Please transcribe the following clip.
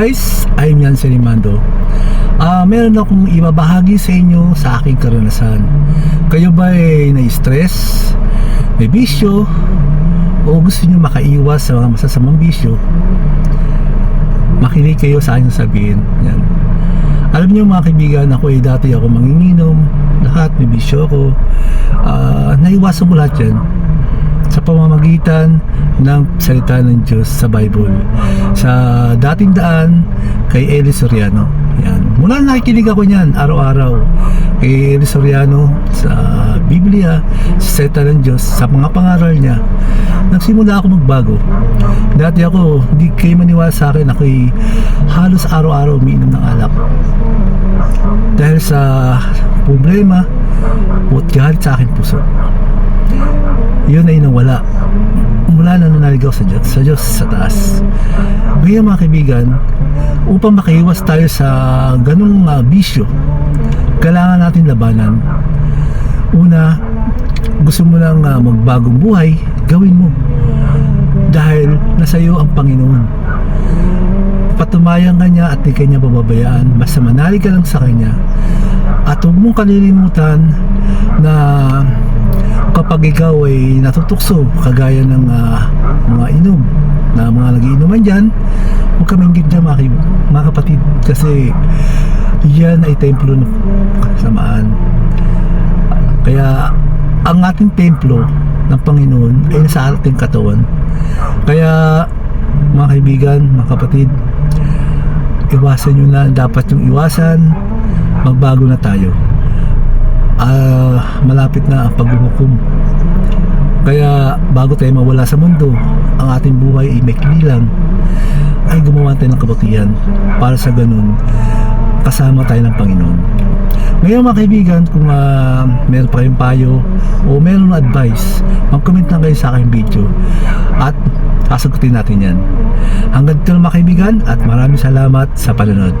guys, I'm Yan Selimando. Ah, meron akong ibabahagi sa inyo sa aking karanasan. Kayo ba ay na-stress, may bisyo, o gusto niyo makaiwas sa mga masasamang bisyo? Makinig kayo sa aking sabihin. Yan. Alam niyo mga kaibigan, ako ay dati ako manginginom, lahat may bisyo ako. Ah, naiwasan ko lahat yan sa pamamagitan ng salita ng Diyos sa Bible. Sa dating daan kay Eli Soriano. Yan. Mula nakikinig ako niyan araw-araw kay Eli Soriano sa Biblia, sa salita ng Diyos, sa mga pangaral niya. Nagsimula ako magbago. Dati ako, hindi kayo maniwala sa akin, ako'y halos araw-araw umiinom ng alak. Dahil sa problema o galit sa aking puso yun ay nawala mula na nanaligaw sa Diyos, sa Diyos sa taas. Ngayon mga kaibigan, upang makaiwas tayo sa ganung uh, bisyo, kailangan natin labanan. Una, gusto mo lang uh, magbagong buhay, gawin mo. Dahil nasa iyo ang Panginoon. Patumayan ka at di ka niya bababayaan. Basta manalig ka lang sa Kanya. At huwag mong kalilimutan na kapag ikaw ay natutukso kagaya ng ah, mga inom na mga nagiinuman dyan huwag ka minggit dyan mga, kaib- mga kapatid kasi yan ay templo ng kasamaan. Kaya ang ating templo ng Panginoon ay nasa ating katawan. Kaya mga kaibigan, mga kapatid iwasan nyo na dapat yung iwasan magbago na tayo. Ah, malapit na ang paghuhukom. Kaya bago tayo mawala sa mundo, ang ating buhay ay may kinilang, ay gumawa tayo ng kabutihan para sa ganun kasama tayo ng Panginoon. Ngayon mga kaibigan, kung uh, meron pa kayong payo o meron advice, mag-comment lang kayo sa aking video at sasagutin natin yan. Hanggang dito mga kaibigan at maraming salamat sa panonood.